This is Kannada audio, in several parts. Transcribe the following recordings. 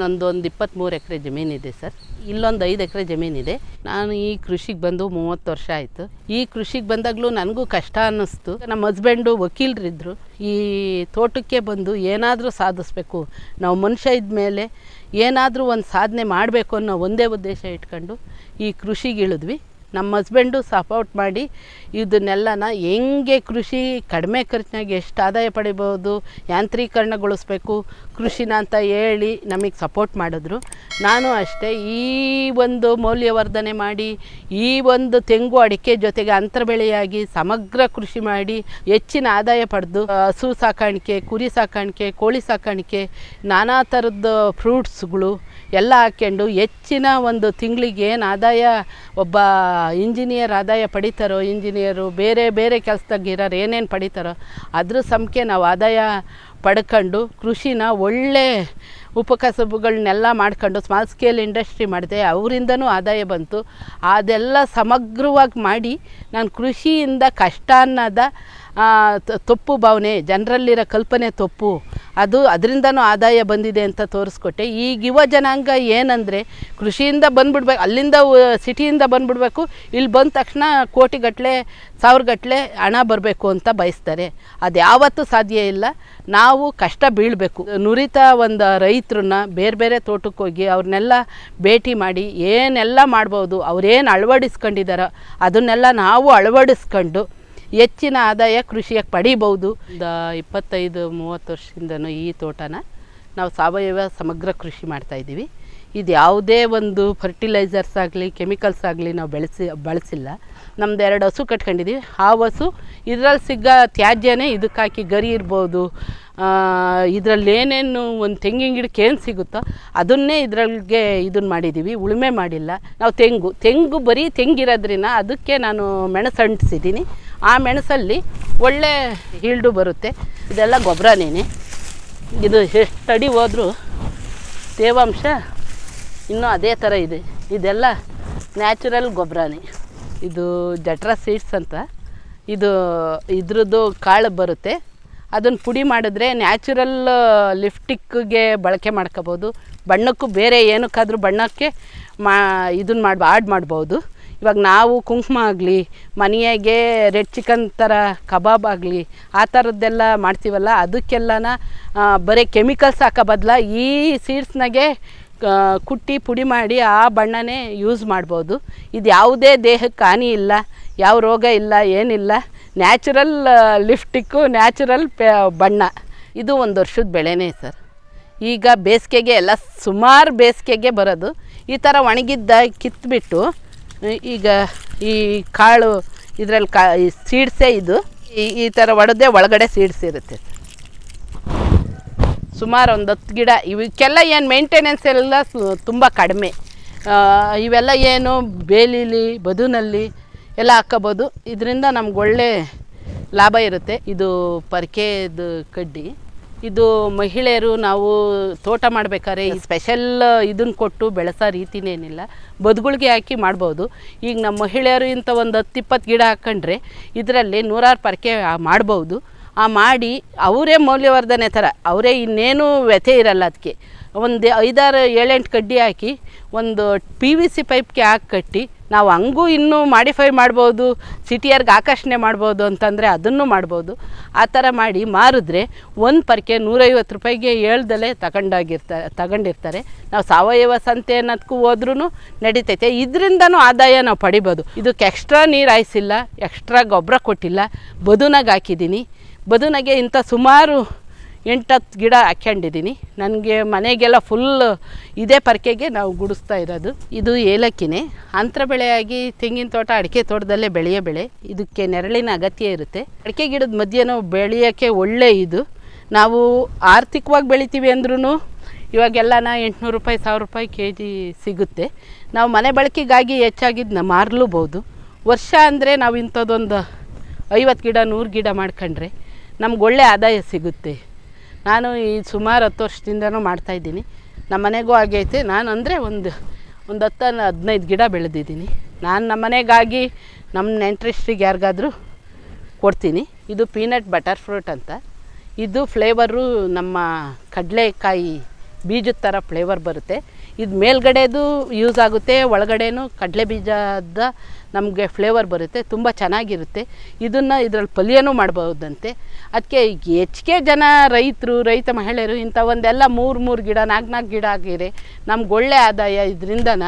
ನಂದು ಒಂದು ಇಪ್ಪತ್ತ್ಮೂರು ಎಕರೆ ಜಮೀನಿದೆ ಸರ್. ಇಲ್ಲೊಂದು ಐದು ಎಕರೆ ಜಮೀನಿದೆ. ನಾನು ಈ ಕೃಷಿಗೆ ಬಂದು ಮೂವತ್ತು ವರ್ಷ ಆಯಿತು. ಈ ಕೃಷಿಗೆ ಬಂದಾಗಲೂ ನನಗೂ ಕಷ್ಟ ಅನ್ನಿಸ್ತು. ನಮ್ಮ ಹಸ್ಬೆಂಡು ವಕೀಲರಿದ್ದರು ಈ ತೋಟಕ್ಕೆ ಬಂದು ಏನಾದರೂ ಸಾಧಿಸ್ಬೇಕು, ನಾವು ಮನುಷ್ಯ ಇದ್ಮೇಲೆ ಏನಾದರೂ ಒಂದು ಸಾಧನೆ ಮಾಡಬೇಕು ಅನ್ನೋ ಒಂದೇ ಉದ್ದೇಶ ಇಟ್ಕೊಂಡು ಈ ಕೃಷಿಗೆ ಇಳಿದ್ವಿ. ನಮ್ಮ ಹಸ್ಬೆಂಡು ಸಪೋರ್ಟ್ ಮಾಡಿ ಇದನ್ನೆಲ್ಲನ ಹೆಂಗೆ ಕೃಷಿ ಕಡಿಮೆ ಖರ್ಚಿನಾಗ ಎಷ್ಟು ಆದಾಯ ಪಡಿಬೋದು ಯಾಂತ್ರೀಕರಣಗೊಳಿಸ್ಬೇಕು, ಕೃಷಿನ ಅಂತ ಹೇಳಿ ನಮಗೆ ಸಪೋರ್ಟ್ ಮಾಡಿದ್ರು. ನಾನು ಅಷ್ಟೇ ಈ ಒಂದು ಮೌಲ್ಯವರ್ಧನೆ ಮಾಡಿ, ಈ ಒಂದು ತೆಂಗು ಅಡಿಕೆ ಜೊತೆಗೆ ಅಂತರ ಬೆಳೆಯಾಗಿ ಸಮಗ್ರ ಕೃಷಿ ಮಾಡಿ ಹೆಚ್ಚಿನ ಆದಾಯ ಪಡೆದು ಹಸು ಸಾಕಾಣಿಕೆ, ಕುರಿ ಸಾಕಾಣಿಕೆ, ಕೋಳಿ ಸಾಕಾಣಿಕೆ, ನಾನಾ ಥರದ್ದು ಫ್ರೂಟ್ಸ್ಗಳು ಎಲ್ಲ ಹಾಕ್ಕೊಂಡು ಹೆಚ್ಚಿನ ಒಂದು ತಿಂಗಳಿಗೆ ಏನು ಆದಾಯ ಒಬ್ಬ ಇಂಜಿನಿಯರ್ ಆದಾಯ ಪಡಿತಾರೋ ಇಂಜಿನಿಯರು ಬೇರೆ ಬೇರೆ ಕೆಲಸದಾಗಿರೋರು ಏನೇನು ಪಡಿತಾರೋ, ಅದ್ರ ಸಮಕ್ಕೆ ನಾವು ಆದಾಯ ಪಡ್ಕೊಂಡು ಕೃಷಿನ ಒಳ್ಳೆ ಉಪಕಸಬುಗಳನ್ನೆಲ್ಲ ಮಾಡ್ಕೊಂಡು ಸ್ಮಾಲ್ ಸ್ಕೇಲ್ ಇಂಡಸ್ಟ್ರಿ ಮಾಡಿದೆ ಅವರಿಂದನೂ ಆದಾಯ ಬಂತು. ಅದೆಲ್ಲ ಸಮಗ್ರವಾಗಿ ಮಾಡಿ ನಾನು ಕೃಷಿಯಿಂದ ಕಷ್ಟ ಅನ್ನೋದ ತಪ್ಪು ಭಾವನೆ, ಜನರಲ್ಲಿರೋ ಕಲ್ಪನೆ ತಪ್ಪು. ಅದು ಅದರಿಂದನೂ ಆದಾಯ ಬಂದಿದೆ ಅಂತ ತೋರಿಸ್ಕೊಟ್ಟೆ. ಈಗ ಯುವ ಜನಾಂಗ ಏನಂದರೆ ಕೃಷಿಯಿಂದ ಬಂದ್ಬಿಡ್ಬೇಕು, ಅಲ್ಲಿಂದ ಸಿಟಿಯಿಂದ ಬಂದ್ಬಿಡ್ಬೇಕು, ಇಲ್ಲಿ ಬಂದ ತಕ್ಷಣ ಕೋಟಿಗಟ್ಟಲೆ ಸಾವಿರಗಟ್ಟಲೆ ಹಣ ಬರಬೇಕು ಅಂತ ಬಯಸ್ತಾರೆ. ಅದು ಯಾವತ್ತೂ ಸಾಧ್ಯ ಇಲ್ಲ. ನಾವು ಕಷ್ಟ ಬೀಳಬೇಕು. ನುರಿತ ಒಂದು ರೈತರನ್ನ ಬೇರೆ ಬೇರೆ ತೋಟಕ್ಕೆ ಹೋಗಿ ಅವ್ರನ್ನೆಲ್ಲ ಭೇಟಿ ಮಾಡಿ ಏನೆಲ್ಲ ಮಾಡ್ಬೋದು, ಅವ್ರೇನು ಅಳವಡಿಸ್ಕೊಂಡಿದ್ದಾರೋ ಅದನ್ನೆಲ್ಲ ನಾವು ಅಳವಡಿಸ್ಕೊಂಡು ಹೆಚ್ಚಿನ ಆದಾಯ ಕೃಷಿಯಾಗಿ ಪಡಿಬೌದು ಒಂದು ಇಪ್ಪತ್ತೈದು, ಮೂವತ್ತು ವರ್ಷದಿಂದನೂ ಈ ತೋಟನ ನಾವು ಸಾವಯವ ಸಮಗ್ರ ಕೃಷಿ ಮಾಡ್ತಾಯಿದ್ದೀವಿ ಇದು ಯಾವುದೇ ಒಂದು ಫರ್ಟಿಲೈಸರ್ಸ್ ಆಗಲಿ ಕೆಮಿಕಲ್ಸ್ ಆಗಲಿ ನಾವು ಬೆಳೆಸಿ, ಬಳಸಿಲ್ಲ. ನಮ್ದು ಎರಡು ಹಸು ಕಟ್ಕೊಂಡಿದ್ದೀವಿ. ಆ ಹಸು ಇದ್ರಲ್ಲಿ ಸಿಗೋ ತ್ಯಾಜ್ಯನೇ ಇದಕ್ಕೆ ಹಾಕಿ ಗರಿ ಇರ್ಬೋದು. ಇದರಲ್ಲಿ ಏನೇನು ಒಂದು ತೆಂಗಿನ ಗಿಡಕ್ಕೆ ಏನು ಸಿಗುತ್ತೋ ಅದನ್ನೇ ಇದ್ರಲ್ಲಿಗೆ ಇದನ್ನು ಮಾಡಿದ್ದೀವಿ. ಉಳುಮೆ ಮಾಡಿಲ್ಲ. ನಾವು ತೆಂಗು ತೆಂಗು ಬರೀ ತೆಂಗಿರೋದ್ರಿಂದ ಅದಕ್ಕೆ ನಾನು ಮೆಣಸು ಅಂಟಿಸಿದ್ದೀನಿ. ಆ ಮೆಣಸಲ್ಲಿ ಒಳ್ಳೆ ಹೀಲ್ಡು ಬರುತ್ತೆ. ಇದೆಲ್ಲ ಗೊಬ್ಬರನೇನೆ. ಇದು ಅಡಿ ಹೋದರೂ ತೇವಾಂಶ ಇನ್ನೂ ಅದೇ ಥರ ಇದೆ. ಇದೆಲ್ಲ ನ್ಯಾಚುರಲ್ ಗೊಬ್ಬರನೇ. ಇದು ಜಟ್ರಾ ಸೀಡ್ಸ್ ಅಂತ. ಇದು ಇದ್ರದ್ದು ಕಾಳು ಬರುತ್ತೆ. ಅದನ್ನು ಪುಡಿ ಮಾಡಿದ್ರೆ ನ್ಯಾಚುರಲ್ ಲಿಫ್ಟಿಕ್ಗೆ ಬಳಕೆ ಮಾಡ್ಕೋಬೋದು. ಬಣ್ಣಕ್ಕೂ ಬೇರೆ ಏನಕ್ಕಾದರೂ ಬಣ್ಣಕ್ಕೆ ಮಾ, ಇದನ್ನು ಮಾಡಿ ಆಡ್ ಮಾಡ್ಬೋದು. ಇವಾಗ ನಾವು ಕುಂಕುಮ ಆಗಲಿ, ಮನೆಯಾಗೆ ರೆಡ್ ಚಿಕನ್ ಥರ ಕಬಾಬ್ ಆಗಲಿ, ಆ ಥರದ್ದೆಲ್ಲ ಮಾಡ್ತೀವಲ್ಲ, ಅದಕ್ಕೆಲ್ಲನ ಬರೀ ಕೆಮಿಕಲ್ಸ್ ಹಾಕೋ ಬದಲ ಈ ಸೀಡ್ಸ್ನಾಗೆ ಕುಟ್ಟಿ ಪುಡಿ ಮಾಡಿ ಆ ಬಣ್ಣನೇ ಯೂಸ್ ಮಾಡ್ಬೋದು. ಇದು ಯಾವುದೇ ದೇಹಕ್ಕೆ ಹಾನಿ ಇಲ್ಲ, ಯಾವ ರೋಗ ಇಲ್ಲ, ಏನಿಲ್ಲ. ನ್ಯಾಚುರಲ್ ಲಿಫ್ಟಿಕ್ಕು ನ್ಯಾಚುರಲ್ ಪೆ, ಬಣ್ಣ. ಇದು ಒಂದು ವರ್ಷದ ಬೆಳೆನೇ ಸರ್. ಈಗ ಬೇಸಿಗೆಗೆ ಎಲ್ಲ ಸುಮಾರು ಬೇಸಿಗೆಗೆ ಬರೋದು. ಈ ಥರ ಒಣಗಿದ್ದ ಕಿತ್ಬಿಟ್ಟು ಈಗ ಈ ಕಾಳು ಇದರಲ್ಲಿ ಕಾ, ಈ ಸೀಡ್ಸೇ ಇದು. ಈ ಈ ಥರ ಒಡೆದೇ ಒಳಗಡೆ ಸೀಡ್ಸ್ ಇರುತ್ತೆ. ಸುಮಾರು ಒಂದು ಹತ್ತು ಗಿಡ ಇವಕ್ಕೆಲ್ಲ ಏನು ಮೇಂಟೆನೆನ್ಸ್ ಎಲ್ಲ ತುಂಬ ಕಡಿಮೆ. ಇವೆಲ್ಲ ಏನು ಬೇಲಿಲಿ, ಬದುನಲ್ಲಿ ಎಲ್ಲ ಹಾಕೋಬೋದು. ಇದರಿಂದ ನಮ್ಗೆ ಒಳ್ಳೆ ಲಾಭ ಇರುತ್ತೆ. ಇದು ಪರ್ಕೆದು ಕಡ್ಡಿ. ಇದು ಮಹಿಳೆಯರು ನಾವು ತೋಟ ಮಾಡಬೇಕಾದ್ರೆ ಈ ಸ್ಪೆಷಲ್ ಇದನ್ನು ಕೊಟ್ಟು ಬೆಳೆಸೋ ರೀತಿನೇನಿಲ್ಲ. ಬದುಗಳಿಗೆ ಹಾಕಿ ಮಾಡ್ಬೋದು. ಈಗ ನಮ್ಮ ಮಹಿಳೆಯರು ಇಂಥ ಒಂದು ಹತ್ತು ಇಪ್ಪತ್ತು ಗಿಡ ಹಾಕ್ಕೊಂಡ್ರೆ ಇದರಲ್ಲಿ ನೂರಾರು ಪರಕೆ ಮಾಡ್ಬೋದು. ಆ, ಮಾಡಿ ಅವರೇ ಮೌಲ್ಯವರ್ಧನೆ ಥರ, ಅವರೇ ಇನ್ನೇನು ವ್ಯಥೆ ಇರಲ್ಲ ಅದಕ್ಕೆ ಒಂದು ಐದಾರು ಏಳೆಂಟು ಕಡ್ಡಿ ಹಾಕಿ ಒಂದು ಪಿ ವಿ ಸಿ ಪೈಪ್ಗೆ ಹಾಕಿ ಕಟ್ಟಿ, ನಾವು ಹಂಗೂ ಇನ್ನೂ ಮಾಡಿಫೈ ಮಾಡ್ಬೋದು ಸಿಟಿಯರ್ಗೆ ಆಕರ್ಷಣೆ ಮಾಡ್ಬೋದು ಅಂತಂದರೆ ಅದನ್ನು ಮಾಡ್ಬೋದು. ಆ ಥರ ಮಾಡಿ ಮಾರಿದ್ರೆ ಒಂದು ಪರ್ಕೆ ನೂರೈವತ್ತು ರೂಪಾಯಿಗೆ ಹೇಳ್ದಲೇ ತಗೊಂಡಾಗಿರ್ತಾರೆ ತಗೊಂಡಿರ್ತಾರೆ. ನಾವು ಸಾವಯವ ಸಂತೆ ಅನ್ನೋದಕ್ಕೂ ಹೋದ್ರೂ ನಡೀತೈತೆ. ಇದರಿಂದನೂ ಆದಾಯ ನಾವು ಪಡಿಬೋದು. ಇದಕ್ಕೆ ಎಕ್ಸ್ಟ್ರಾ ನೀರು ಹಾಯಿಸಿಲ್ಲ ಎಕ್ಸ್ಟ್ರಾ ಗೊಬ್ಬರ ಕೊಟ್ಟಿಲ್ಲ. ಬದುನಾಗ ಹಾಕಿದ್ದೀನಿ ಬದುನಾಗೆ ಇಂಥ ಸುಮಾರು ಎಂಟತ್ತು ಗಿಡ ಹಾಕ್ಕೊಂಡಿದ್ದೀನಿ ನನಗೆ ಮನೆಗೆಲ್ಲ ಫುಲ್ ಇದೇ ಪರ್ಕೆಗೆ ನಾವು ಗುಡಿಸ್ತಾ ಇರೋದು. ಇದು ಏಲಕ್ಕಿನೇ. ಅಂತರ ಬೆಳೆಯಾಗಿ ತೆಂಗಿನ ತೋಟ, ಅಡಿಕೆ ತೋಟದಲ್ಲೇ ಬೆಳೆಯೋ ಬೆಳೆ. ಇದಕ್ಕೆ ನೆರಳಿನ ಅಗತ್ಯ ಇರುತ್ತೆ. ಅಡಿಕೆ ಗಿಡದ ಮಧ್ಯೆ ಬೆಳೆಯೋಕ್ಕೆ ಒಳ್ಳೆ ಇದು. ನಾವು ಆರ್ಥಿಕವಾಗಿ ಬೆಳಿತೀವಿ ಅಂದ್ರೂ ಇವಾಗೆಲ್ಲನ ಎಂಟುನೂರು ರೂಪಾಯಿ, ಸಾವಿರ ರೂಪಾಯಿ ಕೆ ಜಿ ಸಿಗುತ್ತೆ. ನಾವು ಮನೆ ಬಳಕೆಗಾಗಿ ಹೆಚ್ಚಾಗಿದ್ದನ್ನ ಮಾರಲೂಬೋದು. ವರ್ಷ ಅಂದರೆ ನಾವು ಇಂಥದ್ದೊಂದು ಐವತ್ತು ಗಿಡ, ನೂರು ಗಿಡ ಮಾಡ್ಕೊಂಡ್ರೆ ನಮ್ಗೆ ಒಳ್ಳೆ ಆದಾಯ ಸಿಗುತ್ತೆ. ನಾನು ಈ ಸುಮಾರು ಹತ್ತು ವರ್ಷದಿಂದನೂ ಮಾಡ್ತಾಯಿದ್ದೀನಿ ನಮ್ಮ ಮನೆಗೂ ಆಗೈತೆ ನಾನು ಅಂದರೆ ಒಂದು ಒಂದು ಹತ್ತು ಹದಿನೈದು ಗಿಡ ಬೆಳೆದಿದ್ದೀನಿ. ನಾನು ನಮ್ಮ ಮನೆಗಾಗಿ ನಮ್ಮ ನೆಂಟ್ರಿಸ್ಟ್ರಿಗೆ ಯಾರಿಗಾದರೂ ಕೊಡ್ತೀನಿ. ಇದು ಪೀನಟ್ ಬಟರ್ ಫ್ರೂಟ್ ಅಂತ. ಇದು ಫ್ಲೇವರು ನಮ್ಮ ಕಡಲೆಕಾಯಿ ಬೀಜದ ಥರ ಫ್ಲೇವರ್ ಬರುತ್ತೆ. ಇದು ಮೇಲ್ಗಡೆದು ಯೂಸ್ ಆಗುತ್ತೆ, ಒಳಗಡೆನೂ ಕಡಲೆ ಬೀಜದ ನಮಗೆ ಫ್ಲೇವರ್ ಬರುತ್ತೆ, ತುಂಬ ಚೆನ್ನಾಗಿರುತ್ತೆ. ಇದನ್ನು ಇದರಲ್ಲಿ ಪಲ್ಯನೂ ಮಾಡ್ಬೋದಂತೆ. ಅದಕ್ಕೆ ಹೆಚ್ಚಿಗೆ ಜನ ರೈತರು, ರೈತ ಮಹಿಳೆಯರು ಇಂಥ ಒಂದೆಲ್ಲ ಮೂರು ಮೂರು ಗಿಡ, ನಾಲ್ಕು ನಾಲ್ಕು ಗಿಡ ಆಗಿರಿ ನಮ್ಗೆ ಒಳ್ಳೆ ಆದಾಯ. ಇದರಿಂದನ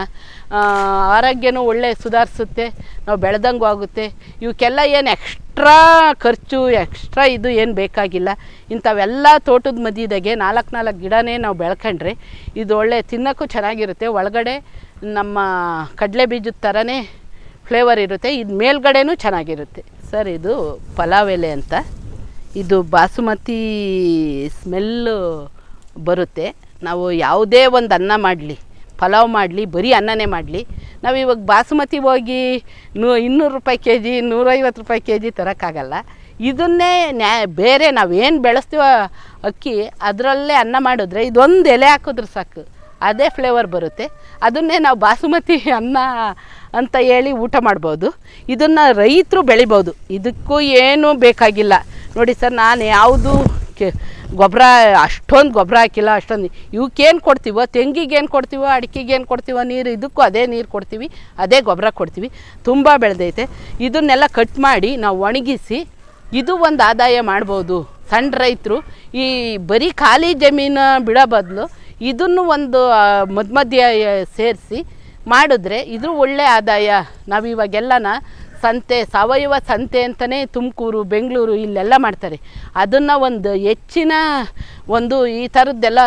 ಆರೋಗ್ಯನೂ ಒಳ್ಳೆ ಸುಧಾರಿಸುತ್ತೆ, ನಾವು ಬೆಳೆದಂಗೂ ಆಗುತ್ತೆ. ಇವಕ್ಕೆಲ್ಲ ಏನು ಎಕ್ಸ್ಟ್ರಾ ಖರ್ಚು ಎಕ್ಸ್ಟ್ರಾ ಇದು ಏನು ಬೇಕಾಗಿಲ್ಲ. ಇಂಥವೆಲ್ಲ ತೋಟದ ಮಧ್ಯದಾಗೆ ನಾಲ್ಕು ನಾಲ್ಕು ಗಿಡನೇ ನಾವು ಬೆಳ್ಕೊಂಡ್ರೆ ಇದು ಒಳ್ಳೆ ತಿನ್ನೋಕ್ಕೂ ಚೆನ್ನಾಗಿರುತ್ತೆ. ಒಳಗಡೆ ನಮ್ಮ ಕಡಲೆ ಬೀಜದ ಥರನೇ ಫ್ಲೇವರ್ ಇರುತ್ತೆ, ಇದು ಮೇಲ್ಗಡೆನೂ ಚೆನ್ನಾಗಿರುತ್ತೆ. ಸರ್, ಇದು ಪಲಾವ್ ಎಲೆ ಅಂತ. ಇದು ಬಾಸುಮತಿ ಸ್ಮೆಲ್ಲು ಬರುತ್ತೆ. ನಾವು ಯಾವುದೇ ಒಂದು ಅನ್ನ ಮಾಡಲಿ, ಪಲಾವ್ ಮಾಡಲಿ, ಬರೀ ಅನ್ನನೇ ಮಾಡಲಿ, ನಾವು ಇವಾಗ ಬಾಸುಮತಿ ಹೋಗಿ ನೂ, ಇನ್ನೂರು ರೂಪಾಯಿ ಕೆ ಜಿ ನೂರೈವತ್ತು ರೂಪಾಯಿ ಕೆ ಜಿ ತರೋಕ್ಕಾಗಲ್ಲ. ಇದನ್ನೇ ನ್ಯಾ, ಬೇರೆ ನಾವೇನು ಬೆಳೆಸ್ತೀವೋ ಅಕ್ಕಿ, ಅದರಲ್ಲೇ ಅನ್ನ ಮಾಡಿದ್ರೆ ಇದೊಂದು ಎಲೆ ಹಾಕಿದ್ರೆ ಸಾಕು. ಅದೇ ಫ್ಲೇವರ್ ಬರುತ್ತೆ. ಅದನ್ನೇ ನಾವು ಬಾಸುಮತಿ ಅನ್ನ ಅಂತ ಹೇಳಿ ಊಟ ಮಾಡ್ಬೋದು. ಇದನ್ನು ರೈತರು ಬೆಳಿಬೋದು. ಇದಕ್ಕೂ ಏನೂ ಬೇಕಾಗಿಲ್ಲ. ನೋಡಿ ಸರ್, ನಾನು ಯಾವುದು ಕೆ ಗೊಬ್ಬರ ಅಷ್ಟೊಂದು ಗೊಬ್ಬರ ಹಾಕಿಲ್ಲ, ಅಷ್ಟೊಂದು ಇವಕ್ಕೇನು ಕೊಡ್ತೀವೋ, ತೆಂಗಿಗೆ ಏನು ಕೊಡ್ತೀವೋ ಅಡಿಕೆಗೇನು ಕೊಡ್ತೀವೋ ನೀರು, ಇದಕ್ಕೂ ಅದೇ ನೀರು ಕೊಡ್ತೀವಿ, ಅದೇ ಗೊಬ್ಬರ ಕೊಡ್ತೀವಿ. ತುಂಬ ಬೆಳೆದೈತೆ. ಇದನ್ನೆಲ್ಲ ಕಟ್ ಮಾಡಿ ನಾವು ಒಣಗಿಸಿ, ಇದು ಒಂದು ಆದಾಯ ಮಾಡ್ಬೋದು. ಸಣ್ಣ ರೈತರು ಈ ಬರೀ ಖಾಲಿ ಜಮೀನು ಬಿಡೋ ಬದಲು ಇದನ್ನು ಒಂದು ಮಧ್ಯ ಮಧ್ಯ ಸೇರಿಸಿ ಮಾಡಿದ್ರೆ ಇದು ಒಳ್ಳೆ ಆದಾಯ. ನಾವು ಇವಾಗೆಲ್ಲನ ಸಂತೆ, ಸಾವಯವ ಸಂತೆ ಅಂತಲೇ ತುಮಕೂರು, ಬೆಂಗಳೂರು ಇಲ್ಲೆಲ್ಲ ಮಾಡ್ತಾರೆ. ಅದನ್ನು ಒಂದು ಹೆಚ್ಚಿನ ಒಂದು ಈ ಥರದ್ದೆಲ್ಲ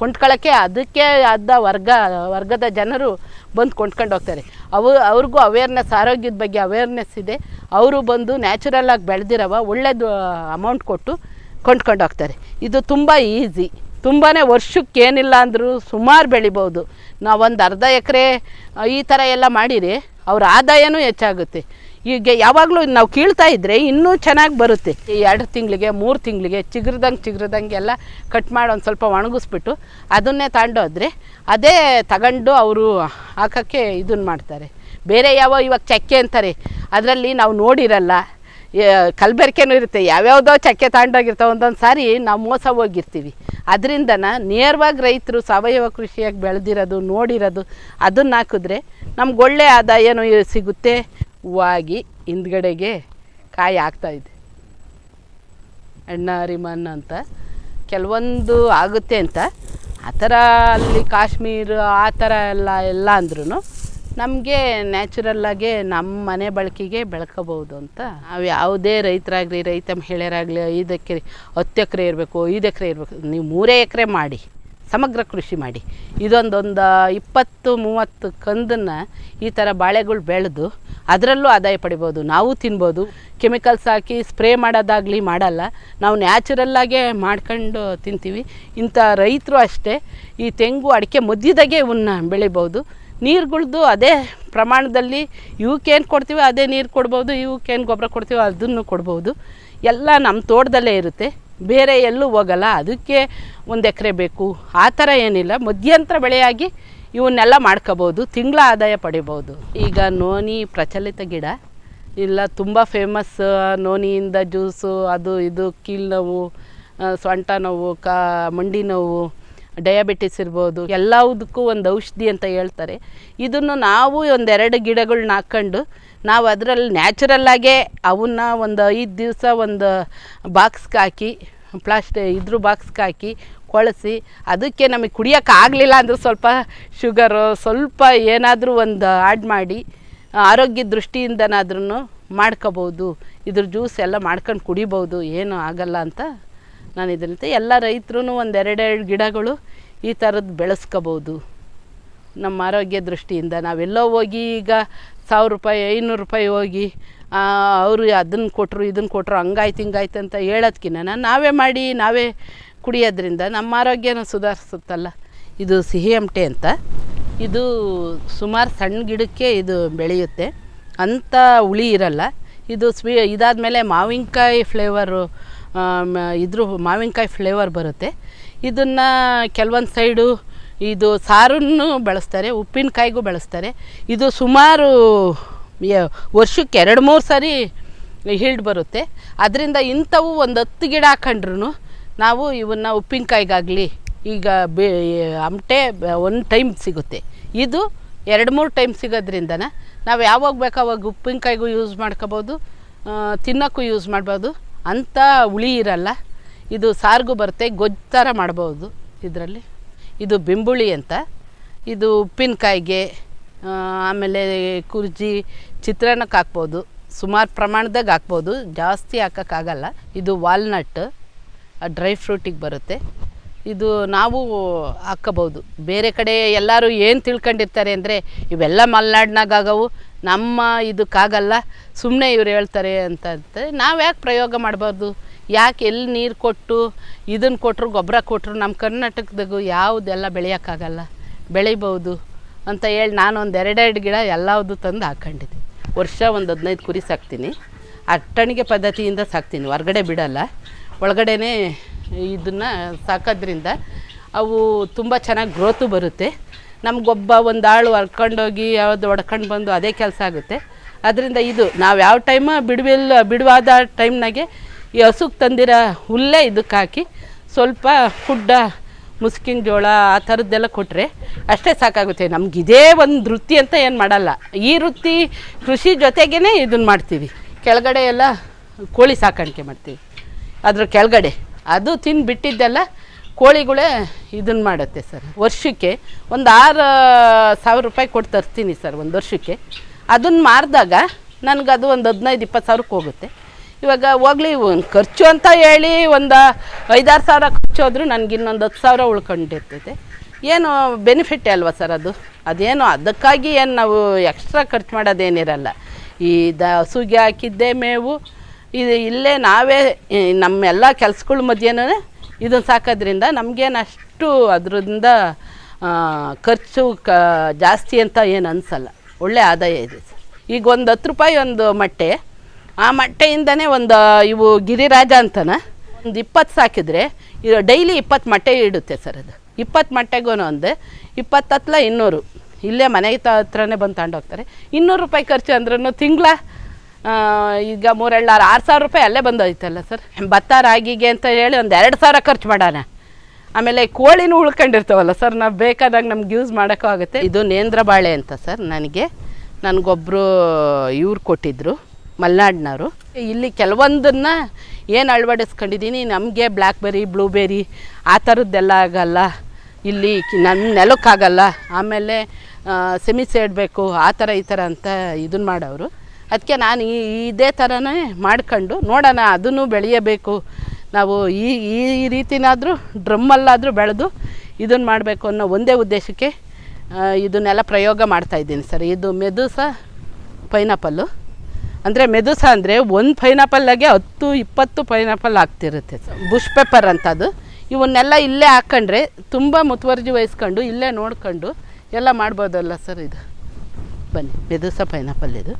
ಕೊಂಡ್ಕೊಳ್ಳೋಕ್ಕೆ ಅದಕ್ಕೆ ಆದ ವರ್ಗ, ವರ್ಗದ ಜನರು ಬಂದು ಕೊಂಡ್ಕೊಂಡು ಹೋಗ್ತಾರೆ. ಅವು, ಅವ್ರಿಗೂ ಅವೇರ್ನೆಸ್ ಆರೋಗ್ಯದ ಬಗ್ಗೆ ಅವೇರ್ನೆಸ್ ಇದೆ. ಅವರು ಬಂದು ನ್ಯಾಚುರಲ್ಲಾಗಿ ಬೆಳೆದಿರವ ಒಳ್ಳೆಯದು ಅಮೌಂಟ್ ಕೊಟ್ಟು ಕೊಂಡ್ಕೊಂಡು ಹೋಗ್ತಾರೆ. ಇದು ತುಂಬ ಈಸಿ ತುಂಬಾ ವರ್ಷಕ್ಕೆ ಏನಿಲ್ಲ ಅಂದರೂ ಸುಮಾರು ಬೆಳಿಬೋದು. ನಾವೊಂದು ಅರ್ಧ ಎಕರೆ ಈ ಥರ ಎಲ್ಲ ಮಾಡಿರಿ ಅವ್ರ ಆದಾಯನೂ ಹೆಚ್ಚಾಗುತ್ತೆ. ಈಗ ಯಾವಾಗಲೂ ನಾವು ಕೀಳ್ತಾ ಇದ್ದರೆ ಇನ್ನೂ ಚೆನ್ನಾಗಿ ಬರುತ್ತೆ. ಈ ಎರಡು ತಿಂಗಳಿಗೆ, ಮೂರು ತಿಂಗಳಿಗೆ ಚಿಗುರ್ದಂಗೆ ಚಿಗ್ರದಂಗೆ ಎಲ್ಲ ಕಟ್ ಮಾಡಿ ಒಂದು ಸ್ವಲ್ಪ ಒಣಗಿಸ್ಬಿಟ್ಟು ಅದನ್ನೇ ತಗೊಂಡೋದ್ರೆ ಅದೇ ತಗೊಂಡು ಅವರು ಹಾಕೋಕ್ಕೆ ಇದನ್ನು ಮಾಡ್ತಾರೆ. ಬೇರೆ ಯಾವ ಇವಾಗ ಚಕ್ಕೆ ಅಂತಾರೆ, ಅದರಲ್ಲಿ ನಾವು ನೋಡಿರಲ್ಲ ಕಲ್ಬೆರ್ಕೆನೂ ಇರುತ್ತೆ. ಯಾವ್ಯಾವುದೋ ಚಕ್ಕೆ ತಗೊಂಡೋಗಿರ್ತಾವೆ ಒಂದೊಂದು ಸಾರಿ ನಾವು ಮೋಸ ಹೋಗಿರ್ತೀವಿ. ಅದರಿಂದನ ನೇರವಾಗಿ ರೈತರು ಸಾವಯವ ಕೃಷಿಯಾಗಿ ಬೆಳೆದಿರೋದು, ನೋಡಿರೋದು, ಅದನ್ನು ಹಾಕಿದ್ರೆ ನಮ್ಗೆ ಒಳ್ಳೆ ಆದಾಯನೂ ಸಿಗುತ್ತೆ ಹೂವಾಗಿ ಹಿಂದ್ಗಡೆಗೆ ಕಾಯಿ ಆಗ್ತಾಯಿದೆ ಅಣ್ಣ ರಿಮನ್ ಅಂತ ಕೆಲವೊಂದು ಆಗುತ್ತೆ ಅಂತ. ಆ ಥರ ಅಲ್ಲಿ ಕಾಶ್ಮೀರ, ಆ ಥರ ಎಲ್ಲ ಎಲ್ಲ ಅಂದ್ರೂ ನಮಗೆ ನ್ಯಾಚುರಲ್ಲಾಗೆ ನಮ್ಮ ಮನೆ ಬಳಕೆಗೆ ಬೆಳ್ಕೋಬೋದು ಅಂತ. ನಾವು ಯಾವುದೇ ರೈತರಾಗಲಿ, ರೈತ ಮಹಿಳೆಯರಾಗಲಿ ಐದು ಎಕರೆ, ಹತ್ತು ಎಕರೆ ಇರಬೇಕು, ಐದು ಎಕರೆ ಇರಬೇಕು, ನೀವು ಮೂರೇ ಎಕರೆ ಮಾಡಿ, ಸಮಗ್ರ ಕೃಷಿ ಮಾಡಿ. ಇದೊಂದೊಂದು ಇಪ್ಪತ್ತು, ಮೂವತ್ತು ಕಂದನ್ನು ಈ ಥರ ಬಾಳೆಗಳು ಬೆಳೆದು ಅದರಲ್ಲೂ ಆದಾಯ ಪಡಿಬೋದು. ನಾವು ತಿನ್ಬೋದು. ಕೆಮಿಕಲ್ಸ್ ಹಾಕಿ ಸ್ಪ್ರೇ ಮಾಡೋದಾಗಲಿ ಮಾಡಲ್ಲ. ನಾವು ನ್ಯಾಚುರಲ್ಲಾಗೆ ಮಾಡ್ಕೊಂಡು ತಿಂತೀವಿ. ಇಂಥ ರೈತರು ಅಷ್ಟೇ ಈ ತೆಂಗು ಅಡಿಕೆ ಮಧ್ಯದಾಗೆ ಇವನ್ನ ಬೆಳಿಬೋದು. ನೀರುಗಳ್ದು ಅದೇ ಪ್ರಮಾಣದಲ್ಲಿ ಇವಕ್ಕೇನು ಕೊಡ್ತೀವಿ ಅದೇ ನೀರು ಕೊಡ್ಬೋದು ಇವಕ್ಕೇನು ಗೊಬ್ಬರ ಕೊಡ್ತೀವಿ ಅದನ್ನು ಕೊಡ್ಬೋದು. ಎಲ್ಲ ನಮ್ಮ ತೋಟದಲ್ಲೇ ಇರುತ್ತೆ. ಬೇರೆ ಎಲ್ಲೂ ಹೋಗಲ್ಲ. ಅದಕ್ಕೆ ಒಂದು ಎಕರೆ ಬೇಕು. ಆ ಥರ ಏನಿಲ್ಲ. ಮಧ್ಯಂತರ ಬೆಳೆಯಾಗಿ ಇವನ್ನೆಲ್ಲ ಮಾಡ್ಕೋಬೋದು. ತಿಂಗಳ ಆದಾಯ ಪಡಿಬೋದು. ಈಗ ನೋನಿ ಪ್ರಚಲಿತ ಗಿಡ. ಇಲ್ಲ, ತುಂಬ ಫೇಮಸ್ ನೋನಿಯಿಂದ ಜ್ಯೂಸು ಅದು ಇದು, ಕೀಲು ನೋವು ಸೊಂಟ ನೋವು, ಕಾ, ಮಂಡಿ ನೋವು ಡಯಾಬಿಟಿಸ್ ಇರ್ಬೋದು ಎಲ್ಲದಕ್ಕೂ ಒಂದು ಔಷಧಿ ಅಂತ ಹೇಳ್ತಾರೆ. ಇದನ್ನು ನಾವು ಒಂದೆರಡು ಗಿಡಗಳನ್ನ ಹಾಕ್ಕೊಂಡು ನಾವು ಅದರಲ್ಲಿ ನ್ಯಾಚುರಲ್ಲಾಗೆ ಅವನ್ನ ಒಂದು ಐದು ದಿವಸ ಒಂದು ಬಾಕ್ಸ್ಗೆ ಹಾಕಿ ಪ್ಲಾಸ್ಟಿ ಇದ್ರ ಬಾಕ್ಸ್ಗೆ ಹಾಕಿ ಕೊಳಸಿ, ಅದಕ್ಕೆ ನಮಗೆ ಕುಡಿಯೋಕೆ ಆಗಲಿಲ್ಲ ಅಂದ್ರೆ ಸ್ವಲ್ಪ ಶುಗರು ಸ್ವಲ್ಪ ಏನಾದರೂ ಒಂದು ಆ್ಯಡ್ ಮಾಡಿ, ಆರೋಗ್ಯ ದೃಷ್ಟಿಯಿಂದನಾದ್ರೂ ಮಾಡ್ಕೋಬೋದು. ಇದ್ರ ಜ್ಯೂಸ್ ಎಲ್ಲ ಮಾಡ್ಕೊಂಡು ಕುಡಿಬೋದು, ಏನೂ ಆಗಲ್ಲ ಅಂತ ನಾನು ಇದರಿಂದ ಎಲ್ಲ ರೈತರೂ ಒಂದೆರಡೆರಡು ಗಿಡಗಳು ಈ ಥರದ್ದು ಬೆಳೆಸ್ಕೋಬೋದು. ನಮ್ಮ ಆರೋಗ್ಯ ದೃಷ್ಟಿಯಿಂದ ನಾವೆಲ್ಲೋ ಹೋಗಿ ಈಗ ಸಾವಿರ ರೂಪಾಯಿ, ಐನೂರು ರೂಪಾಯಿ ಹೋಗಿ ಅವರು ಅದನ್ನು ಕೊಟ್ಟರು ಇದನ್ನು ಕೊಟ್ಟರು ಹಂಗಾಯ್ತು, ಹಿಂಗಾಯ್ತು ಅಂತ ಹೇಳೋದ್ಕಿನ್ನ ನಾವೇ ಮಾಡಿ, ನಾವೇ ಕುಡಿಯೋದ್ರಿಂದ ನಮ್ಮ ಆರೋಗ್ಯನ ಸುಧಾರಿಸುತ್ತಲ್ಲ. ಇದು ಸಿಹಿ ಅಂಟೆ ಅಂತ. ಇದು ಸುಮಾರು ಸಣ್ಣ ಗಿಡಕ್ಕೆ ಇದು ಬೆಳೆಯುತ್ತೆ. ಅಂಥ ಹುಳಿ ಇರಲ್ಲ. ಇದು ಸ್ವೀ, ಇದಾದಮೇಲೆ ಮಾವಿನಕಾಯಿ ಫ್ಲೇವರು ಇದ್ರ ಮಾವಿನಕಾಯಿ ಫ್ಲೇವರ್ ಬರುತ್ತೆ. ಇದನ್ನು ಕೆಲವೊಂದು ಸೈಡು ಇದು ಸಾರನ್ನು ಬಳಸ್ತಾರೆ, ಉಪ್ಪಿನಕಾಯಿಗೂ ಬಳಸ್ತಾರೆ. ಇದು ಸುಮಾರು ವರ್ಷಕ್ಕೆ ಎರಡು ಮೂರು ಸಾರಿ ಹಿಲ್ಡ್ ಬರುತ್ತೆ. ಅದರಿಂದ ಇಂಥವು ಒಂದು ಹತ್ತು ಗಿಡ ಹಾಕೊಂಡ್ರು ನಾವು ಇವನ್ನು ಉಪ್ಪಿನಕಾಯಿಗಾಗಲಿ ಈಗ ಬೇ ಅಮಟೆ ಒಂದು ಟೈಮ್ ಸಿಗುತ್ತೆ. ಇದು ಎರಡು ಮೂರು ಟೈಮ್ ಸಿಗೋದ್ರಿಂದ ನಾವು ಯಾವಾಗ ಬೇಕೋ ಅವಾಗ ಉಪ್ಪಿನಕಾಯಿಗೂ ಯೂಸ್ ಮಾಡ್ಕೋಬೋದು ತಿನ್ನೋಕ್ಕೂ ಯೂಸ್ ಮಾಡ್ಬೋದು. ಅಂಥ ಹುಳಿ ಇರಲ್ಲ. ಇದು ಸಾರಿಗೂ ಬರುತ್ತೆ ಗೊಜ್ಜು ಥರ ಮಾಡ್ಬೋದು ಇದರಲ್ಲಿ. ಇದು ಬೆಂಬುಳಿ ಅಂತ. ಇದು ಉಪ್ಪಿನಕಾಯಿಗೆ ಆಮೇಲೆ ಕುರ್ಜಿ, ಚಿತ್ರಾನ್ನಕ್ಕೆ ಹಾಕ್ಬೋದು. ಸುಮಾರು ಪ್ರಮಾಣದಾಗ ಹಾಕ್ಬೋದು. ಜಾಸ್ತಿ ಹಾಕೋಕ್ಕಾಗಲ್ಲ. ಇದು ವಾಲ್ನಟ್ ಡ್ರೈ ಫ್ರೂಟಿಗೆ ಬರುತ್ತೆ. ಇದು ನಾವು ಹಾಕ್ಕೋಬೋದು ಬೇರೆ ಕಡೆ ಎಲ್ಲರೂ ಏನು ತಿಳ್ಕೊಂಡಿರ್ತಾರೆ ಅಂದರೆ ಇವೆಲ್ಲ ಮಲೆನಾಡಿನಾಗವು ನಮ್ಮ ಇದಕ್ಕಾಗಲ್ಲ ಸುಮ್ಮನೆ ಇವ್ರು ಹೇಳ್ತಾರೆ ಅಂತ ನಾವು ಯಾಕೆ ಪ್ರಯೋಗ ಮಾಡಬಾರ್ದು? ಯಾಕೆ ಎಲ್ಲಿ ನೀರು ಕೊಟ್ಟು ಇದನ್ನು ಕೊಟ್ಟರು ಗೊಬ್ಬರ ಕೊಟ್ಟರು ನಮ್ಮ ಕರ್ನಾಟಕದಾಗು ಯಾವುದೆಲ್ಲ ಬೆಳೆಯೋಕ್ಕಾಗಲ್ಲ? ಬೆಳಿಬೋದು ಅಂತ ಹೇಳಿ ನಾನು ಒಂದು ಎರಡೆರಡು ಗಿಡ ಎಲ್ಲವುದು ತಂದು ಹಾಕ್ಕೊಂಡಿದ್ದೆ ವರ್ಷ ಒಂದು ಹದಿನೈದು ಕುರಿ ಸಾಕ್ತೀನಿ. ಅಟ್ಟಣಿಗೆ ಪದ್ಧತಿಯಿಂದ ಸಾಕ್ತೀನಿ. ಹೊರ್ಗಡೆ ಬಿಡಲ್ಲ. ಒಳಗಡೆನೇ ಇದನ್ನು ಸಾಕೋದ್ರಿಂದ ಅವು ತುಂಬ ಚೆನ್ನಾಗಿ ಗ್ರೋತು ಬರುತ್ತೆ. ನಮಗೊಬ್ಬ ಒಂದು ಆಳು ಹರ್ಕೊಂಡೋಗಿ ಯಾವುದು ಹೊಡ್ಕೊಂಡು ಬಂದು ಅದೇ ಕೆಲಸ ಆಗುತ್ತೆ. ಅದರಿಂದ ಇದು, ನಾವು ಯಾವ ಟೈಮ ಬಿಡುವಿಲ್ಲ ಬಿಡುವಾದ ಟೈಮ್ನಾಗೆ ಈ ಹಸುಗೆ ತಂದಿರೋ ಹುಲ್ಲೇ ಇದಕ್ಕೆ ಹಾಕಿ ಸ್ವಲ್ಪ ಫುಡ್ಡ ಮುಸ್ಕಿನ ಜೋಳ ಆ ಥರದ್ದೆಲ್ಲ ಕೊಟ್ಟರೆ ಅಷ್ಟೇ ಸಾಕಾಗುತ್ತೆ. ನಮ್ಗೆ ಇದೇ ಒಂದು ವೃತ್ತಿ ಅಂತ ಏನು ಮಾಡಲ್ಲ. ಈ ವೃತ್ತಿ ಕೃಷಿ ಜೊತೆಗೇ ಇದನ್ನು ಮಾಡ್ತೀವಿ. ಕೆಳಗಡೆ ಎಲ್ಲ ಕೋಳಿ ಸಾಕಾಣಿಕೆ ಮಾಡ್ತೀವಿ. ಅದ್ರ ಕೆಳಗಡೆ ಅದು ತಿಂದು ಬಿಟ್ಟಿದ್ದೆಲ್ಲ ಕೋಳಿಗಳೇ ಇದನ್ನು ಮಾಡುತ್ತೆ ಸರ್. ವರ್ಷಕ್ಕೆ ಒಂದು ಆರು ಸಾವಿರ ರೂಪಾಯಿ ಕೊಟ್ಟು ತರ್ತೀನಿ ಸರ್ ಒಂದು ವರ್ಷಕ್ಕೆ. ಅದನ್ನು ಮಾರಿದಾಗ ನನಗೆ ಅದು ಒಂದು ಹದಿನೈದು ಇಪ್ಪತ್ತು ಸಾವಿರಕ್ಕೆ ಹೋಗುತ್ತೆ. ಇವಾಗ ಹೋಗ್ಲಿ, ಒಂದು ಖರ್ಚು ಅಂತ ಹೇಳಿ ಒಂದು ಐದಾರು ಸಾವಿರ ಖರ್ಚು ಆದರೂ ನನಗೆ ಇನ್ನೊಂದು ಹತ್ತು ಸಾವಿರ ಉಳ್ಕೊಂಡಿರ್ತೈತೆ. ಏನು ಬೆನಿಫಿಟ್ ಅಲ್ವಾ ಸರ್ ಅದು? ಅದೇನು ಅದಕ್ಕಾಗಿ ಏನು ನಾವು ಎಕ್ಸ್ಟ್ರಾ ಖರ್ಚು ಮಾಡೋದೇನಿರಲ್ಲ. ಈ ದ ಹಸುಗೆ ಹಾಕಿದ್ದೇ ಮೇವು, ಇದು ಇಲ್ಲೇ ನಾವೇ ನಮ್ಮೆಲ್ಲ ಕೆಲಸಗಳ ಮಧ್ಯೆನೂ ಇದನ್ನು ಸಾಕೋದ್ರಿಂದ ನಮಗೇನಷ್ಟು ಅದರಿಂದ ಖರ್ಚು ಕ, ಜಾಸ್ತಿ ಅಂತ ಏನು ಅನಿಸಲ್ಲ. ಒಳ್ಳೆ ಆದಾಯ ಇದೆ ಸರ್. ಈಗ ಒಂದು ಹತ್ತು ರೂಪಾಯಿ ಒಂದು ಮೊಟ್ಟೆ, ಆ ಮೊಟ್ಟೆಯಿಂದನೇ ಒಂದು ಇವು ಗಿರಿರಾಜ ಅಂತನ, ಒಂದು ಇಪ್ಪತ್ತು ಸಾಕಿದರೆ ಇದು ಡೈಲಿ ಇಪ್ಪತ್ತು ಮೊಟ್ಟೆ ಇಡುತ್ತೆ ಸರ್ ಅದು. ಇಪ್ಪತ್ತು ಮೊಟ್ಟೆಗೂ ಒಂದು, ಇಪ್ಪತ್ತು ಹತ್ಲ ಇನ್ನೂರು. ಇಲ್ಲೇ ಮನೆ ಹತ್ರನೇ ಬಂದು ತಗೊಂಡೋಗ್ತಾರೆ ಇನ್ನೂರು ರೂಪಾಯಿ ಖರ್ಚು ಅಂದ್ರೂ ತಿಂಗಳ ಈಗ ಮೂರೆಳ್ಳಾರು, ಆರು ಸಾವಿರ ರೂಪಾಯಿ ಅಲ್ಲೇ ಬಂದೋಯ್ತಲ್ಲ ಸರ್. ಭತ್ತ, ರಾಗಿಗೆ ಅಂತ ಹೇಳಿ ಒಂದು ಎರಡು ಸಾವಿರ ಖರ್ಚು ಮಾಡೋಣ. ಆಮೇಲೆ ಕೋಳಿನೂ ಉಳ್ಕೊಂಡಿರ್ತಾವಲ್ಲ ಸರ್, ನಾವು ಬೇಕಾದಾಗ ನಮ್ಗೆ ಯೂಸ್ ಮಾಡೋಕ್ಕೂ ಆಗುತ್ತೆ. ಇದು ನೇಂದ್ರ ಬಾಳೆ ಅಂತ ಸರ್, ನನಗೆ. ನನಗೊಬ್ಬರು ಇವ್ರು ಕೊಟ್ಟಿದ್ದರು ಮಲೆನಾಡಿನವರು. ಇಲ್ಲಿ ಕೆಲವೊಂದನ್ನು ಏನು ಅಳವಡಿಸ್ಕೊಂಡಿದ್ದೀನಿ ನಮಗೆ ಬ್ಲ್ಯಾಕ್ಬೆರಿ ಬ್ಲೂಬೆರಿ ಆ ಥರದ್ದೆಲ್ಲ ಆಗಲ್ಲ. ಇಲ್ಲಿ ನನ್ನ ನೆಲಕ್ಕಾಗಲ್ಲ. ಆಮೇಲೆ ಸೆಮಿ ಸೇಡಬೇಕು ಆ ಥರ ಈ ಥರ ಅಂತ ಇದನ್ನು ಮಾಡೋರು ಅದಕ್ಕೆ ನಾನು ಈ ಇದೇ ಥರನೇ ಮಾಡ್ಕೊಂಡು ನೋಡೋಣ, ಅದನ್ನು ಬೆಳೆಯಬೇಕು. ನಾವು ಈ ಈ ರೀತಿನಾದರೂ ಡ್ರಮ್ಮಲ್ಲಾದರೂ ಬೆಳೆದು ಇದನ್ನು ಮಾಡಬೇಕು ಅನ್ನೋ ಒಂದೇ ಉದ್ದೇಶಕ್ಕೆ ಇದನ್ನೆಲ್ಲ ಪ್ರಯೋಗ ಮಾಡ್ತಾಯಿದ್ದೀನಿ ಸರ್. ಇದು ಮೆದುಸ ಪೈನಾಪಲ್ಲು. ಅಂದರೆ ಮೆದುಸ ಅಂದರೆ ಒಂದು ಪೈನಾಪಲ್ಲಾಗೆ ಹತ್ತು, ಇಪ್ಪತ್ತು ಪೈನಾಪಲ್ ಆಗ್ತಿರುತ್ತೆ ಸರ್. ಬುಷ್ ಅಂತ ಅದು ಇವನ್ನೆಲ್ಲ ಇಲ್ಲೇ ಹಾಕ್ಕೊಂಡ್ರೆ ತುಂಬ ಮುತುವರ್ಜಿ ವಹಿಸ್ಕೊಂಡು ಇಲ್ಲೇ ನೋಡ್ಕೊಂಡು ಎಲ್ಲ ಮಾಡ್ಬೋದಲ್ಲ ಸರ್ ಇದು. ಬನ್ನಿ, ಮೆದುಸ ಪೈನಾಪಲ್ ಇದು.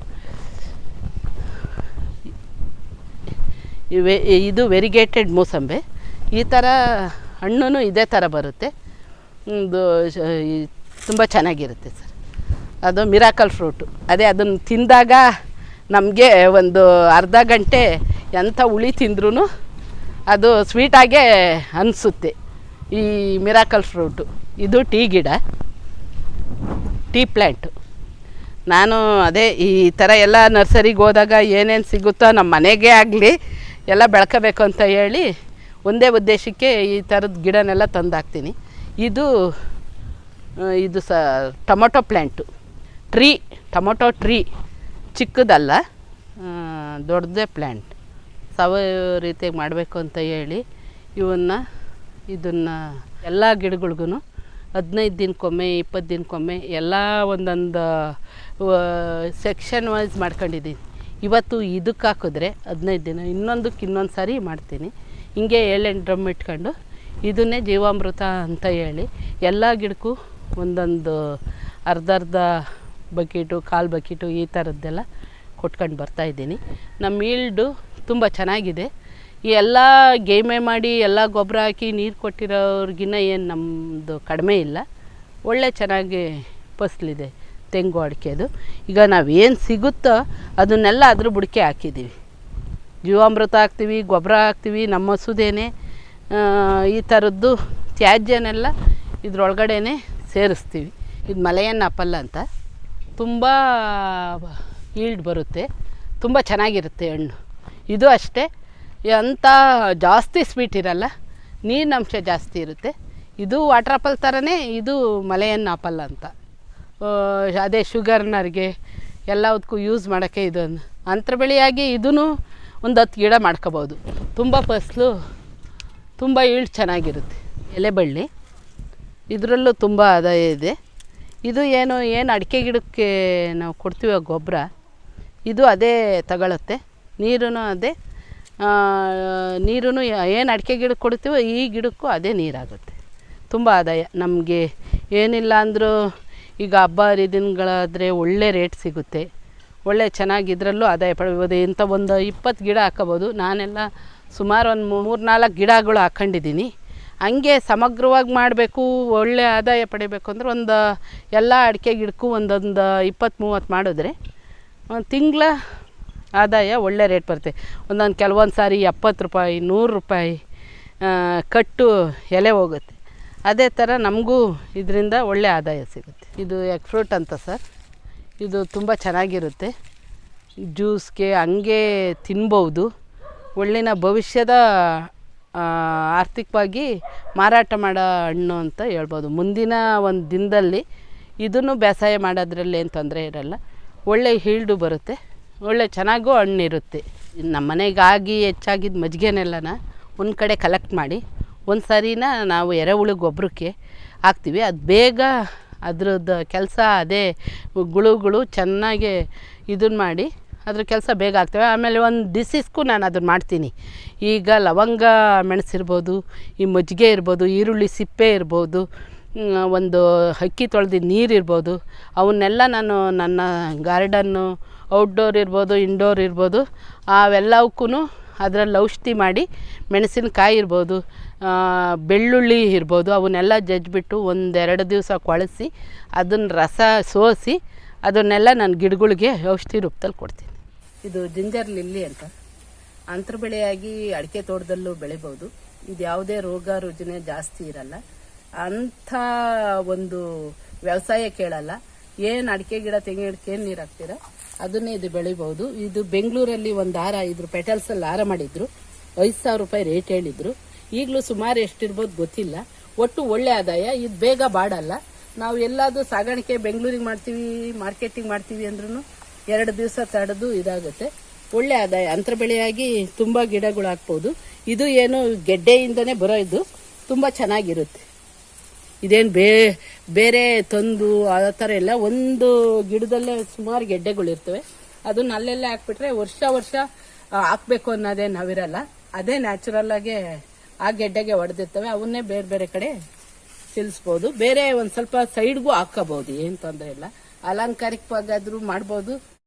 ಇವೆ ಇದು ವೆರಿಗೇಟೆಡ್ ಮೂಸಂಬೆ. ಈ ಥರ ಹಣ್ಣು ಇದೇ ಥರ ಬರುತ್ತೆ. ಇದು ತುಂಬ ಚೆನ್ನಾಗಿರುತ್ತೆ ಸರ್. ಅದು ಮಿರಾಕಲ್ ಫ್ರೂಟು ಅದೇ ಅದನ್ನು ತಿಂದಾಗ ನಮಗೆ ಒಂದು ಅರ್ಧ ಗಂಟೆ ಎಂಥ ಹುಳಿ ತಿಂದ್ರೂ ಅದು ಸ್ವೀಟಾಗೇ ಅನಿಸುತ್ತೆ. ಈ ಮಿರಾಕಲ್ ಫ್ರೂಟು ಇದು ಟೀ ಗಿಡ. ಟೀ ಪ್ಲ್ಯಾಂಟು ನಾನು ಅದೇ ಈ ಥರ ಎಲ್ಲ ನರ್ಸರಿಗೆ ಹೋದಾಗ ಏನೇನು ಸಿಗುತ್ತೋ ನಮ್ಮ ಮನೆಗೆ ಆಗಲಿ ಎಲ್ಲ ಬೆಳ್ಕೋಬೇಕು ಅಂತ ಹೇಳಿ ಒಂದೇ ಉದ್ದೇಶಕ್ಕೆ ಈ ಥರದ ಗಿಡನೆಲ್ಲ ತಂದು ಹಾಕ್ತೀನಿ ಇದು ಇದು ಸ, tomato plant tree, tomato tree. ಚಿಕ್ಕದಲ್ಲ ದೊಡ್ಡದೇ ಪ್ಲ್ಯಾಂಟ್ ಸಾವಯವ ರೀತಿಯಾಗಿ ಮಾಡಬೇಕು ಅಂತ ಹೇಳಿ ಇವನ್ನ, ಇದನ್ನು ಎಲ್ಲ ಗಿಡಗಳಿಗೂ ಹದಿನೈದು ದಿನಕ್ಕೊಮ್ಮೆ ಇಪ್ಪತ್ತು ದಿನಕ್ಕೊಮ್ಮೆ ಎಲ್ಲ ಒಂದೊಂದು ಸೆಕ್ಷನ್ ವೈಸ್ ಮಾಡ್ಕೊಂಡಿದ್ದೀನಿ. ಇವತ್ತು ಇದಕ್ಕೆ ಹಾಕಿದ್ರೆ ಹದಿನೈದು ದಿನ, ಇನ್ನೊಂದಕ್ಕೆ ಇನ್ನೊಂದು ಸಾರಿ ಮಾಡ್ತೀನಿ. ಹಿಂಗೆ ಏಳೆಂಟು ಡ್ರಮ್ ಇಟ್ಕೊಂಡು ಇದನ್ನೇ ಜೀವಾಮೃತ ಅಂತ ಹೇಳಿ ಎಲ್ಲ ಗಿಡಕ್ಕೂ ಒಂದೊಂದು ಅರ್ಧ ಅರ್ಧ ಬಕೀಟು, ಕಾಲು ಬಕೀಟು ಈ ಥರದ್ದೆಲ್ಲ ಕೊಟ್ಕೊಂಡು ಬರ್ತಾಯಿದ್ದೀನಿ ನಮ್ಮ ಈಲ್ಡು ತುಂಬ ಚೆನ್ನಾಗಿದೆ. ಈ ಎಲ್ಲ ಗೇಮೆ ಮಾಡಿ ಎಲ್ಲ ಗೊಬ್ಬರ ಹಾಕಿ ನೀರು ಕೊಟ್ಟಿರೋರ್ಗಿನ್ನ ಏನು ನಮ್ಮದು ಕಡಿಮೆ ಇಲ್ಲ. ಒಳ್ಳೆ ಚೆನ್ನಾಗಿ ಫಸಲಿದೆ. ತೆಂಗು ಅಡಿಕೆದು ಈಗ ನಾವೇನು ಸಿಗುತ್ತೋ ಅದನ್ನೆಲ್ಲ ಅದ್ರ ಬುಡಕೆ ಹಾಕಿದ್ದೀವಿ ಜೀವಾಮೃತ ಹಾಕ್ತೀವಿ ಗೊಬ್ಬರ ಹಾಕ್ತೀವಿ, ನಮ್ಮ ಹಸುದೇನೆ ಈ ಥರದ್ದು ತ್ಯಾಜ್ಯನೆಲ್ಲ ಇದ್ರೊಳಗಡೆನೆ ಸೇರಿಸ್ತೀವಿ. ಇದು ಮಲೆಯನ್ನು ಅಪ್ಪಲ್ಲ ಅಂತ. ತುಂಬ ಈಲ್ಡ್ ಬರುತ್ತೆ. ತುಂಬ ಚೆನ್ನಾಗಿರುತ್ತೆ ಹಣ್ಣು. ಇದು ಅಷ್ಟೇ. ಅಂಥ ಜಾಸ್ತಿ ಸ್ವೀಟ್ ಇರಲ್ಲ. ನೀರಿನಂಶ ಜಾಸ್ತಿ ಇರುತ್ತೆ. ಇದು ವಾಟರ್ ಆಪಲ್ ಥರನೇ ಇದು ಮಲೆಯನ್ನು ಆಪಲ್ ಅಂತ. ಅದೇ ಶುಗರ್ನರ್ಗೆ ಎಲ್ಲದಕ್ಕೂ ಯೂಸ್ ಮಾಡೋಕ್ಕೆ ಇದೊಂದು ಅಂತರ ಬೆಳೆಯಾಗಿ ಇದೂ ಒಂದು ಹತ್ತು ಗಿಡ ಮಾಡ್ಕೋಬೋದು. ತುಂಬ ಫಸಲು ತುಂಬ ಈಳು ಚೆನ್ನಾಗಿರುತ್ತೆ. ಎಲೆಬಳ್ಳಿ ಇದರಲ್ಲೂ ತುಂಬ ಆದಾಯ ಇದೆ. ಇದು ಏನು ಏನು ಅಡಿಕೆ ಗಿಡಕ್ಕೆ ನಾವು ಕೊಡ್ತೀವಿ ಗೊಬ್ಬರ, ಇದು ಅದೇ ತಗೊಳುತ್ತೆ. ನೀರೂ ಅದೇ ನೀರೂ ಏನು ಅಡಿಕೆ ಗಿಡಕ್ಕೆ ಕೊಡ್ತೀವೋ ಈ ಗಿಡಕ್ಕೂ ಅದೇ ನೀರಾಗುತ್ತೆ. ತುಂಬ ಆದಾಯ. ನಮಗೆ ಏನಿಲ್ಲ ಅಂದರೂ ಈಗ ಹಬ್ಬ ಹರಿದಿನಗಳಾದರೆ ಒಳ್ಳೆ ರೇಟ್ ಸಿಗುತ್ತೆ. ಒಳ್ಳೆ ಚೆನ್ನಾಗಿ ಇದರಲ್ಲೂ ಆದಾಯ ಪಡಿಬೋದು. ಇಂಥ ಒಂದು ಇಪ್ಪತ್ತು ಗಿಡ ಹಾಕೋಬೋದು. ನಾನೆಲ್ಲ ಸುಮಾರು ಒಂದು ಮೂರು ನಾಲ್ಕು ಗಿಡಗಳು ಹಾಕ್ಕೊಂಡಿದ್ದೀನಿ ಹಂಗೆ ಸಮಗ್ರವಾಗಿ ಮಾಡಬೇಕು, ಒಳ್ಳೆ ಆದಾಯ ಪಡಿಬೇಕು ಅಂದ್ರೆ ಒಂದು ಎಲ್ಲ ಅಡಿಕೆ ಗಿಡಕ್ಕೂ ಒಂದೊಂದು ಇಪ್ಪತ್ತು ಮೂವತ್ತು ಮಾಡಿದ್ರೆ ಒಂದು ತಿಂಗಳ ಆದಾಯ ಒಳ್ಳೆ ರೇಟ್ ಬರುತ್ತೆ. ಒಂದೊಂದು ಕೆಲವೊಂದು ಸಾರಿ ಎಪ್ಪತ್ತು ರೂಪಾಯಿ, ನೂರು ರೂಪಾಯಿ ಕಟ್ಟು ಎಲೆ ಹೋಗುತ್ತೆ. ಅದೇ ಥರ ನಮಗೂ ಇದರಿಂದ ಒಳ್ಳೆ ಆದಾಯ ಸಿಗುತ್ತೆ. ಇದು ಎಗ್ ಫ್ರೂಟ್ ಅಂತ ಸರ್. ಇದು ತುಂಬ ಚೆನ್ನಾಗಿರುತ್ತೆ. ಜ್ಯೂಸ್ಗೆ ಹಂಗೆ ತಿನ್ಬೌದು. ಒಳ್ಳಿನ ಭವಿಷ್ಯದ ಆರ್ಥಿಕವಾಗಿ ಮಾರಾಟ ಮಾಡೋ ಹಣ್ಣು ಅಂತ ಹೇಳ್ಬೋದು. ಮುಂದಿನ ಒಂದು ದಿನದಲ್ಲಿ ಇದನ್ನು ಬೇಸಾಯ ಮಾಡೋದ್ರಲ್ಲಿ ಏನು ತೊಂದರೆ ಇರಲ್ಲ. ಒಳ್ಳೆ ಹೀಲ್ಡು ಬರುತ್ತೆ. ಒಳ್ಳೆ ಚೆನ್ನಾಗೂ ಹಣ್ಣಿರುತ್ತೆ. ನಮ್ಮ ಮನೆಗಾಗಿ ಹೆಚ್ಚಾಗಿದ್ದು ಮಜ್ಜಿಗೆನೆಲ್ಲನ ಒಂದು ಕಡೆ ಕಲೆಕ್ಟ್ ಮಾಡಿ ಒಂದು ಸರಿನ ನಾವು ಎರೆಹುಳು ಗೊಬ್ಬರಕ್ಕೆ ಹಾಕ್ತೀವಿ. ಅದು ಬೇಗ ಅದ್ರದ್ದು ಕೆಲಸ ಅದೇ ಗುಳುಗಳು ಚೆನ್ನಾಗಿ ಇದನ್ನ ಮಾಡಿ ಅದ್ರ ಕೆಲಸ ಬೇಗ ಆಗ್ತವೆ. ಆಮೇಲೆ ಒಂದು ಡಿಸೀಸ್ಗೂ ನಾನು ಅದನ್ನು ಮಾಡ್ತೀನಿ. ಈಗ ಲವಂಗ ಮೆಣಸಿರ್ಬೋದು, ಈ ಮಜ್ಜಿಗೆ ಇರ್ಬೋದು, ಈರುಳ್ಳಿ ಸಿಪ್ಪೆ ಇರ್ಬೋದು ಒಂದು ಅಕ್ಕಿ ತೊಳೆದಿದ್ದ ನೀರು ಇರ್ಬೋದು, ಅವನ್ನೆಲ್ಲ ನಾನು ನನ್ನ ಗಾರ್ಡನ್ನು ಔಟ್ಡೋರ್ ಇರ್ಬೋದು, ಇಂಡೋರ್ ಇರ್ಬೋದು ಅವೆಲ್ಲವಕ್ಕೂ ಅದರಲ್ಲಿ ಔಷಧಿ ಮಾಡಿ ಮೆಣಸಿನಕಾಯಿ ಇರ್ಬೋದು ಬೆಳ್ಳುಳ್ಳಿ ಇರ್ಬೋದು, ಅವನ್ನೆಲ್ಲ ಜಜ್ಜಿಬಿಟ್ಟು ಒಂದೆರಡು ದಿವಸ ಕೊಳಸಿ ಅದನ್ನು ರಸ ಸೋಸಿ, ಅದನ್ನೆಲ್ಲ ನಾನು ಗಿಡಗಳಿಗೆ ಔಷಧಿ ರೂಪದಲ್ಲಿ ಕೊಡ್ತೀನಿ. ಇದು ಜಿಂಜರ್ ಲಿಲ್ಲಿ ಅಂತ. ಅಂತರ ಬೆಳೆಯಾಗಿ ಅಡಿಕೆ ತೋಟದಲ್ಲೂ ಬೆಳಿಬೋದು. ಇದು ಯಾವುದೇ ರೋಗ ರುಜಿನ ಜಾಸ್ತಿ ಇರಲ್ಲ. ಅಂಥ ಒಂದು ವ್ಯವಸಾಯ ಕೇಳಲ್ಲ. ಏನು ಅಡಿಕೆ ಗಿಡ ತೆಂಗಿನ ಗಿಡಕ್ಕೆ ಏನು ನೀರು ಹಾಕ್ತೀರ, ಅದನ್ನೇ ಇದು ಬೆಳಿಬೋದು. ಇದು ಬೆಂಗಳೂರಲ್ಲಿ ಒಂದು ಹಾರ ಇದ್ರ ಪೆಟಲ್ಸಲ್ಲಿ ಹಾರ ಮಾಡಿದ್ರು. ಐದು ಸಾವಿರ ರೂಪಾಯಿ ರೇಟ್ ಹೇಳಿದ್ರು. ಈಗಲೂ ಸುಮಾರು ಎಷ್ಟಿರ್ಬೋದು ಗೊತ್ತಿಲ್ಲ. ಒಟ್ಟು ಒಳ್ಳೆ ಆದಾಯ, ಇದು ಬೇಗ ಬಾಡಲ್ಲ. ನಾವು ಎಲ್ಲಾದರೂ ಸಾಗಾಣಿಕೆ ಬೆಂಗಳೂರಿಗೆ ಮಾಡ್ತೀವಿ, ಮಾರ್ಕೆಟಿಂಗ್ ಮಾಡ್ತೀವಿ ಅಂದ್ರೂ ಎರಡು ದಿವಸ ತಡೆದು ಇದಾಗುತ್ತೆ. ಒಳ್ಳೆ ಆದಾಯ, ಅಂತರ ಬೆಳೆಯಾಗಿ ತುಂಬ ಗಿಡಗಳು ಹಾಕ್ಬೋದು. ಇದು ಏನು ಗೆಡ್ಡೆಯಿಂದನೇ ಬರೋ ಇದು, ತುಂಬ ಚೆನ್ನಾಗಿರುತ್ತೆ. ಇದೇನು ಬೇ, ಬೇರೆ ತಂದು, ಆ ಥರ ಎಲ್ಲ ಒಂದು ಗಿಡದಲ್ಲೇ ಸುಮಾರು ಗೆಡ್ಡೆಗಳಿರ್ತವೆ ಅದನ್ನ ಅಲ್ಲೆಲ್ಲ ಹಾಕ್ಬಿಟ್ರೆ ವರ್ಷ ವರ್ಷ ಹಾಕ್ಬೇಕು ಅನ್ನೋದೇ ನಾವಿರಲ್ಲ. ಅದೇ ನ್ಯಾಚುರಲ್ ಆಗಿ ಆ ಗೆಡ್ಡೆಗೆ ಹೊಡೆದಿರ್ತವೆ, ಅವನ್ನೇ ಬೇರೆ ಬೇರೆ ಕಡೆ ಸಿಲ್ಸ್ಬೋದು. ಬೇರೆ ಒಂದು ಸ್ವಲ್ಪ ಸೈಡ್ಗೂ ಹಾಕೋಬಹುದು, ಏನು ತೊಂದರೆ ಇಲ್ಲ. ಅಲಂಕಾರಿಕವಾಗಾದ್ರೂ ಮಾಡ್ಬೋದು.